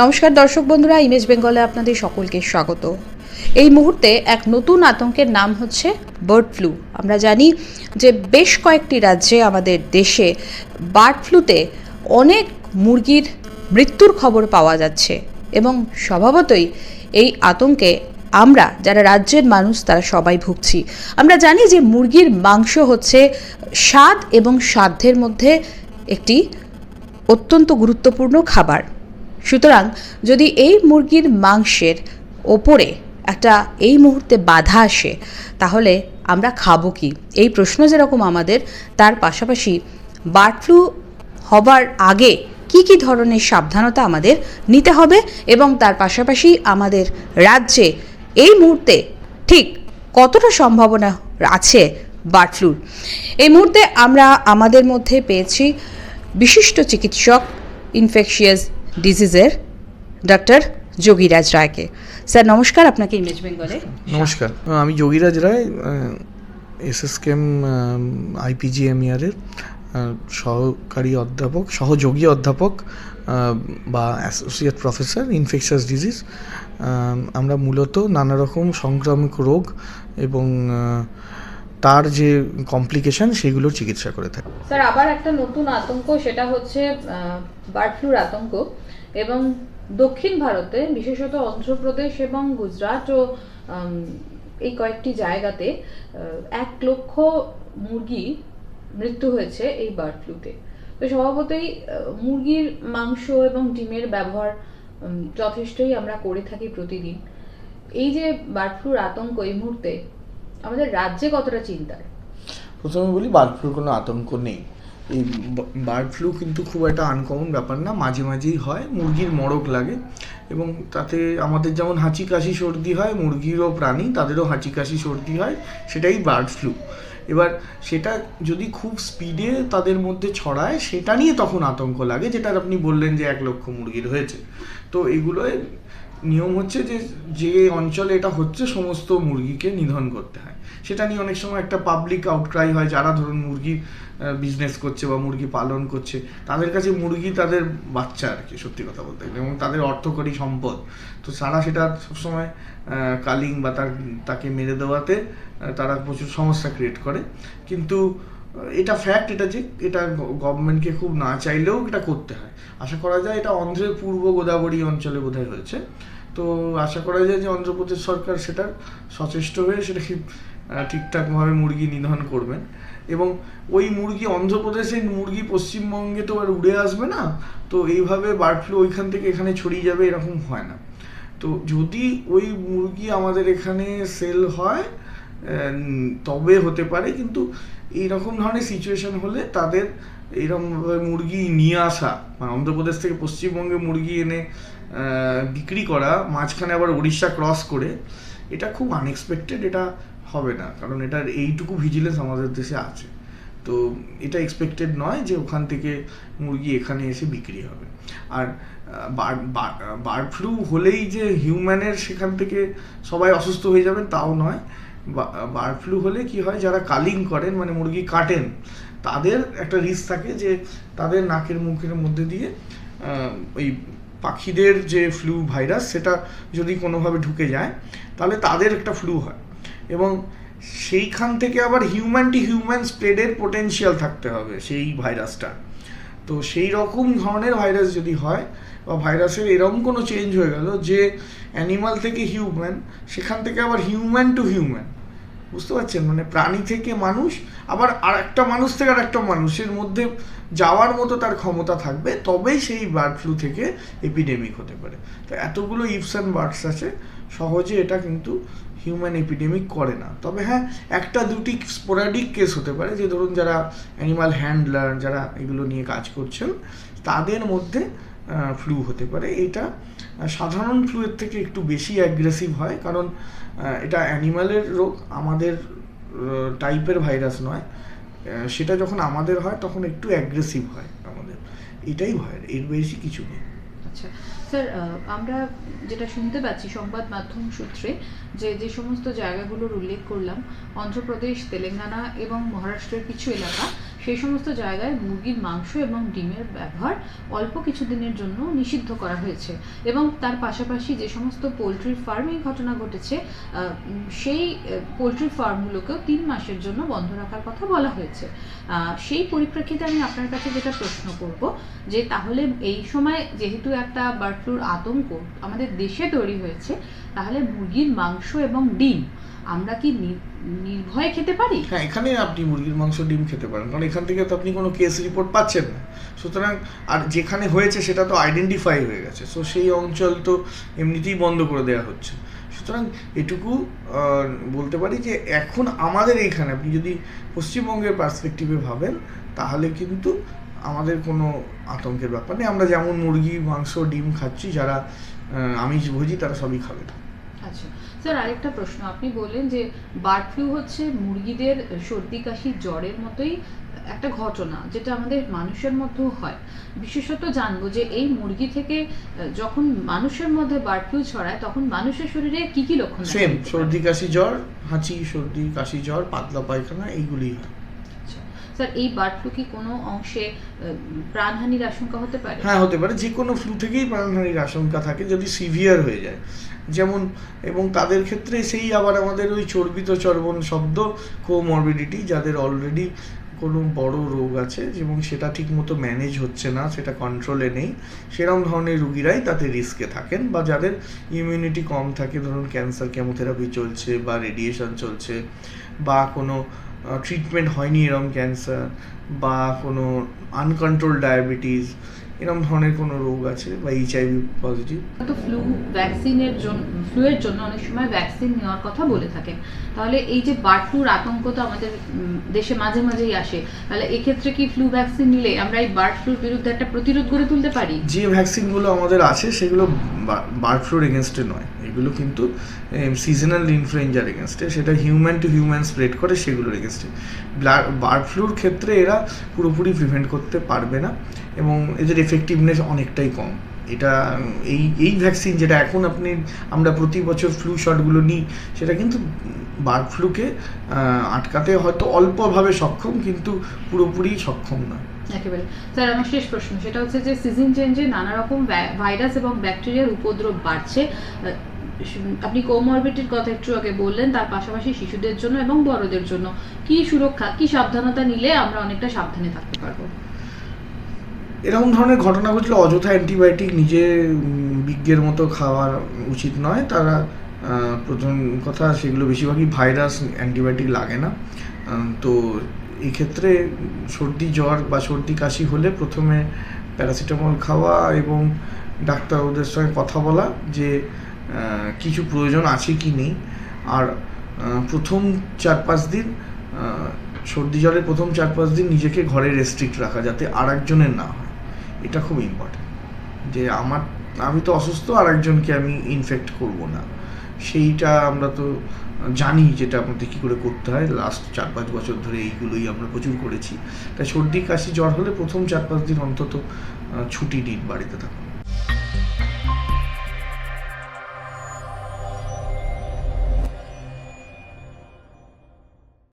নমস্কার দর্শক বন্ধুরা ইমেজ বেঙ্গলে আপনাদের সকলকে স্বাগত। এই মুহূর্তে এক নতুন আতঙ্কের নাম হচ্ছে বার্ড ফ্লু আমরা জানি যে বেশ কয়েকটি রাজ্যে আমাদের দেশে বার্ড ফ্লুতে অনেক মুরগির মৃত্যুর খবর পাওয়া যাচ্ছে এবং স্বভাবতই এই আতঙ্কে আমরা যারা রাজ্যের মানুষ, তারা সবাই ভুগছি। আমরা জানি যে মুরগির মাংস হচ্ছে স্বাদ এবং সাধ্যের মধ্যে একটি অত্যন্ত গুরুত্বপূর্ণ খাবার। সুতরাং যদি এই মুরগির মাংসের ওপরে একটা এই মুহূর্তে বাধা আসে, তাহলে আমরা খাব কি? এই প্রশ্ন যেরকম আমাদের, তার পাশাপাশি বার্ড ফ্লু হবার আগে কি কি ধরনের সাবধানতা আমাদের নিতে হবে এবং তার পাশাপাশি আমাদের রাজ্যে এই মুহূর্তে ঠিক কতটা সম্ভাবনা আছে বার্ড ফ্লুর? এই মুহূর্তে আমরা আমাদের মধ্যে পেয়েছি বিশিষ্ট চিকিৎসক ইনফেকশিয়াস ডিজিজের ডক্টর যোগীরাজ রায়কে। স্যার নমস্কার আপনাকে ইমেজ বেঙ্গলে। নমস্কার। আমি Yogiraj Roy S S KM আইপিজিএমইআরের সহকারী অধ্যাপক সহযোগী অধ্যাপক বা অ্যাসোসিয়েট প্রফেসর ইনফেকশাস ডিজিজ আমরা মূলত নানা রকম সংক্রামক রোগ এবং তার যে কমপ্লিকেশন সেগুলোর চিকিৎসা করে থাকি। স্যার আবার একটা নতুন আতঙ্ক সেটা হচ্ছে বার্ড ফ্লুর আতঙ্ক। এবং দক্ষিণ ভারতে, বিশেষত অন্ধ্রপ্রদেশ এবং গুজরাট ও এই কয়েকটি জায়গাতে এক লক্ষ মুরগি মৃত্যু হয়েছে এই বার্ড ফ্লুতে। তো স্বভাবতই মুরগির মাংস এবং ডিমের ব্যবহার যথেষ্টই আমরা করে থাকি প্রতিদিন। এই যে বার্ড ফ্লুর আতঙ্ক এই মুহূর্তে, আমাদের রাজ্যে কতটা চিন্তার? প্রথমে বলি, বার্ড ফ্লুর কোনো আতঙ্ক নেই। এই বার্ড ফ্লু কিন্তু খুব একটা আনকমন ব্যাপার না, মাঝে মাঝেই হয়, মুরগির মড়ক লাগে এবং তাতে আমাদের যেমন হাঁচি কাশি সর্দি হয়, মুরগিরও প্রাণী, তাদেরও হাঁচি কাশি সর্দি হয়, সেটাই বার্ড ফ্লু এবার সেটা যদি খুব স্পিডে তাদের মধ্যে ছড়ায়, সেটা নিয়ে তখন আতঙ্ক লাগে, যেটা আপনি বললেন যে এক লক্ষ মুরগির হয়েছে। তো এগুলোয় নিয়ম হচ্ছে যে যে অঞ্চলে এটা হচ্ছে সমস্ত মুরগিকে নিধন করতে হয়। সেটা নিয়ে অনেক সময় একটা পাবলিক আউটক্রাই হয়, যারা ধরুন মুরগি বিজনেস করছে বা মুরগি পালন করছে, তাদের কাছে মুরগি তাদের বাচ্চা আর কি, সত্যি কথা বলতে গেলে, এবং তাদের অর্থকরী সম্পদ। তো সারা সেটা সবসময় কালিং বা তার, তাকে মেরে দেওয়াতে তারা প্রচুর সমস্যা ক্রিয়েট করে। কিন্তু এটা ফ্যাক্ট এটা যে এটা গভর্নমেন্টকে খুব না চাইলেও এটা করতে হয়। আশা করা যায় এটা অন্ধ্রের পূর্ব গোদাবরী অঞ্চলে বোধহয় হয়েছে। তো আশা করা যায় যে অন্ধ্রপ্রদেশ সরকার সেটার সচেষ্ট হয়ে আহ, ঠিকঠাকভাবে মুরগি নিধন করবেন। এবং ওই মুরগি অন্ধ্রপ্রদেশের মুরগি পশ্চিমবঙ্গে তো আর উড়ে আসবে না। তো এইভাবে বার্ড ফ্লু ওইখান থেকে এখানে ছড়িয়ে যাবে এরকম হয় না। তো যদি ওই মুরগি আমাদের এখানে সেল হয় তবে হতে পারে, কিন্তু এইরকম ধরনের সিচুয়েশন হলে তাদের এইরকম মুরগি নিয়ে আসা মানে অন্ধ্রপ্রদেশ থেকে পশ্চিমবঙ্গে মুরগি এনে বিক্রি করা, মাঝখানে আবার উড়িষ্যা ক্রস করে, এটা খুব আনএক্সপেক্টেড এটা হবে না। কারণ এটার এইটুকু ভিজিলেন্স আমাদের দেশে আছে। তো এটা এক্সপেক্টেড নয় যে ওখান থেকে মুরগি এখানে এসে বিক্রি হবে। আর বার্ড ফ্লু হলেই যে হিউম্যানের সেখান থেকে সবাই অসুস্থ হয়ে যাবেন, তাও নয়। বার্ড ফ্লু হলে কি হয়, যারা কালিং করেন মানে মুরগি কাটেন, তাদের একটা রিস্ক থাকে যে তাদের নাকের মুখের মধ্যে দিয়ে ওই পাখিদের যে ফ্লু ভাইরাস সেটা যদি কোনোভাবে ঢুকে যায়, তাহলে তাদের একটা ফ্লু হয়। এবং সেইখান থেকে আবার হিউম্যান টু হিউম্যান স্প্রেডের পোটেনশিয়াল থাকতে হবে সেই ভাইরাসটা তো সেই রকম ধরনের ভাইরাস যদি হয় বা ভাইরাসের এরকম কোনো চেঞ্জ হয়ে গেল যে অ্যানিমাল থেকে হিউম্যান সেখান থেকে আবার হিউম্যান টু হিউম্যান বুঝতে পারছেন? মানে প্রাণী থেকে মানুষ, আবার আর একটা মানুষ থেকে আর একটা মানুষের মধ্যে যাওয়ার মতো তার ক্ষমতা থাকবে, তবেই সেই বার্ড ফ্লু থেকে এপিডেমিক হতে পারে। তো এতগুলো ইপস অ্যান্ড বার্ডস আছে। সহজে এটা কিন্তু হিউম্যান এপিডেমিক করে না। তবে হ্যাঁ একটা দুটি স্পোরাডিক কেস হতে পারে যে ধরুন যারা অ্যানিমাল হ্যান্ডলার যারা এগুলো নিয়ে কাজ করছেন, তাদের মধ্যে ফ্লু হতে পারে। এটা সাধারণ ফ্লুয়ের থেকে একটু বেশি অ্যাগ্রেসিভ হয় কারণ এটা অ্যানিমালের রোগ, আমাদের টাইপের ভাইরাস নয়। সেটা যখন আমাদের হয়, তখন একটু অ্যাগ্রেসিভ হয় আমাদের। এটাই ভয় এর বেশি কিছু নেই। আচ্ছা স্যার আমরা যেটা শুনতে পাচ্ছি সংবাদ মাধ্যম সূত্রে, যে যে সমস্ত জায়গাগুলোর উল্লেখ করলাম, অন্ধ্রপ্রদেশ, তেলেঙ্গানা এবং মহারাষ্ট্রের কিছু এলাকা সেই সমস্ত জায়গায় মুরগির মাংস এবং ডিমের ব্যবহার অল্প কিছু দিনের জন্য নিষিদ্ধ করা হয়েছে এবং তার পাশাপাশি যে সমস্ত পোলট্রি ফার্মে ঘটনা ঘটেছে সেই পোলট্রি ফার্মগুলোকেও তিন মাসের জন্য বন্ধ রাখার কথা বলা হয়েছে। সেই পরিপ্রেক্ষিতে আমি আপনার কাছে যেটা প্রশ্ন করব যে তাহলে এই সময় যেহেতু একটা বার্ড ফ্লুর আতঙ্ক আমাদের দেশে তৈরি হয়েছে, তাহলে মুরগির মাংস এবং ডিম আমরা কি নির্ভয়ে খেতে পারি? হ্যাঁ এখানে আপনি মুরগির মাংস ডিম খেতে পারেন। কারণ এখান থেকে তো আপনি কোনো কেস রিপোর্ট পাচ্ছেন না। সুতরাং আর যেখানে হয়েছে সেটা তো আইডেন্টিফাই হয়ে গেছে। সো সেই অঞ্চল তো এমনিতেই বন্ধ করে দেওয়া হচ্ছে। সুতরাং এটুকু বলতে পারি যে এখন আমাদের এইখানে আপনি যদি পশ্চিমবঙ্গের পার্সপেক্টিভে ভাবেন তাহলে কিন্তু আমাদের কোনো আতঙ্কের ব্যাপার নেই। আমরা যেমন মুরগি মাংস ডিম খাচ্ছি যারা আমিষ ভোজি তারা সবই খাবে। আচ্ছা। স্যার আরেকটা প্রশ্ন। আপনি বললেন যে বার্ড ফ্লু হচ্ছে মুরগিদের সর্দি কাশি জ্বরের মতোই একটা ঘটনা যেটা আমাদের মানুষের মধ্যেও হয়। বিশেষত জানব যে এই মুরগি থেকে যখন মানুষের মধ্যে বার্ড ফ্লু ছড়ায় তখন মানুষের শরীরে কি কি লক্ষণ দেখা সেম সর্দি কাশি জ্বর হাঁচি সর্দি কাশি জ্বর পাতলা পায়খানা এইগুলি হয়। স্যার, এই বার্ড কি কোনো অংশে প্রাণহানির আশঙ্কা হতে পারে? হ্যাঁ হতে পারে। যে কোনো ফ্লু থেকেই প্রাণহানির আশঙ্কা থাকে যদি সিভিয়ার হয়ে যায়। যেমন, এবং তাদের ক্ষেত্রে সেই আবার আমাদের ওই চর্বিত চর্বণ শব্দ কোমরবিডিটি যাদের অলরেডি কোনো বড় রোগ আছে, এবং সেটা ঠিকমতো ম্যানেজ হচ্ছে না, সেটা কন্ট্রোলে নেই সেরকম ধরনের রুগীরাই তাতে রিস্কে থাকেন, বা যাদের ইমিউনিটি কম থাকে, ধরুন ক্যান্সার কেমোথেরাপি চলছে, বা রেডিয়েশন চলছে, বা কোনো ট্রিটমেন্ট হয়নি এরকম ক্যান্সার বা কোনো আনকন্ট্রোল ডায়াবেটিস এরকম ধরনের কোনো রোগ আছে বা এইচআইভি পজিটিভ তো ফ্লু ভ্যাকসিনের জন্য ফ্লু এর জন্য অনেক সময় ভ্যাকসিন নেওয়ার কথা বলে থাকেন তাহলে এই যে বার্ড ফ্লুর আতঙ্ক তো আমাদের দেশে মাঝে মাঝেই আসে। তাহলে এক্ষেত্রে কি ফ্লু ভ্যাকসিন নিলে আমরা এই বার্ড ফ্লুর বিরুদ্ধে একটা প্রতিরোধ গড়ে তুলতে পারি? যে ভ্যাকসিনগুলো আমাদের আছে সেগুলো বার্ড ফ্লুর এগেনস্টে নয়। এগুলো কিন্তু সিজনাল ইনফ্লুয়েঞ্জার এগেনস্টে সেটা হিউম্যান টু হিউম্যান স্প্রেড করে সেগুলোর এগেনস্টে বার্ড ফ্লুর ক্ষেত্রে এরা পুরোপুরি প্রিভেন্ট করতে পারবে না। এবং এদের এফেক্টিভনেস অনেকটাই কম। এটা, এই এই ভ্যাকসিন যেটা এখন আপনি, আমরা প্রতি বছর ফ্লু শটগুলো নিই, সেটা কিন্তু বার্ড ফ্লুকে আটকাতে হয়তো অল্পভাবে সক্ষম, কিন্তু পুরোপুরি সক্ষম নয় একেবারে। স্যার, আমার শেষ প্রশ্ন, সেটা হচ্ছে যে সিজন চেঞ্জে নানা রকম ভাইরাস এবং ব্যাকটেরিয়ার উপদ্রব বাড়ছে। আপনি কোমরবিটির কথা একটু আগে বললেন, তার পাশাপাশি শিশুদের জন্য এবং বড়দের জন্য। কি সুরক্ষা, কি সাবধানতা নিলে আমরা অনেকটা সাবধানে থাকতে পারব? এরকম ধরনের ঘটনা ঘটলে অযথা অ্যান্টিবায়োটিক নিজে বিজ্ঞের মতো খাওয়ার উচিত নয়। তারা প্রথম কথা সেগুলো বেশিরভাগই ভাইরাস, অ্যান্টিবায়োটিক লাগে না। তো এক্ষেত্রে সর্দি জ্বর বা সর্দি কাশি হলে প্রথমে প্যারাসিটামল খাওয়া এবং ডাক্তার ওদের সঙ্গে কথা বলা যে কিছু প্রয়োজন আছে কি নেই। আর প্রথম চার পাঁচ দিন সর্দি জ্বরের প্রথম চার পাঁচ দিন নিজেকে ঘরে রেস্ট্রিক্ট রাখা যাতে আর একজনের না হয়। এটা খুব ইম্পর্টেন্ট যে আমার, আমি তো অসুস্থ আর একজনকে আমি ইনফেক্ট করব না। সেইটা আমরা তো জানি যেটা আমাদের কী করে করতে হয়। লাস্ট চার পাঁচ বছর ধরে এইগুলোই আমরা প্রচুর করেছি। তাই সর্দি, কাশি, জ্বর হলে প্রথম চার পাঁচ দিন অন্তত ছুটি দিন বাড়িতে থাকুন।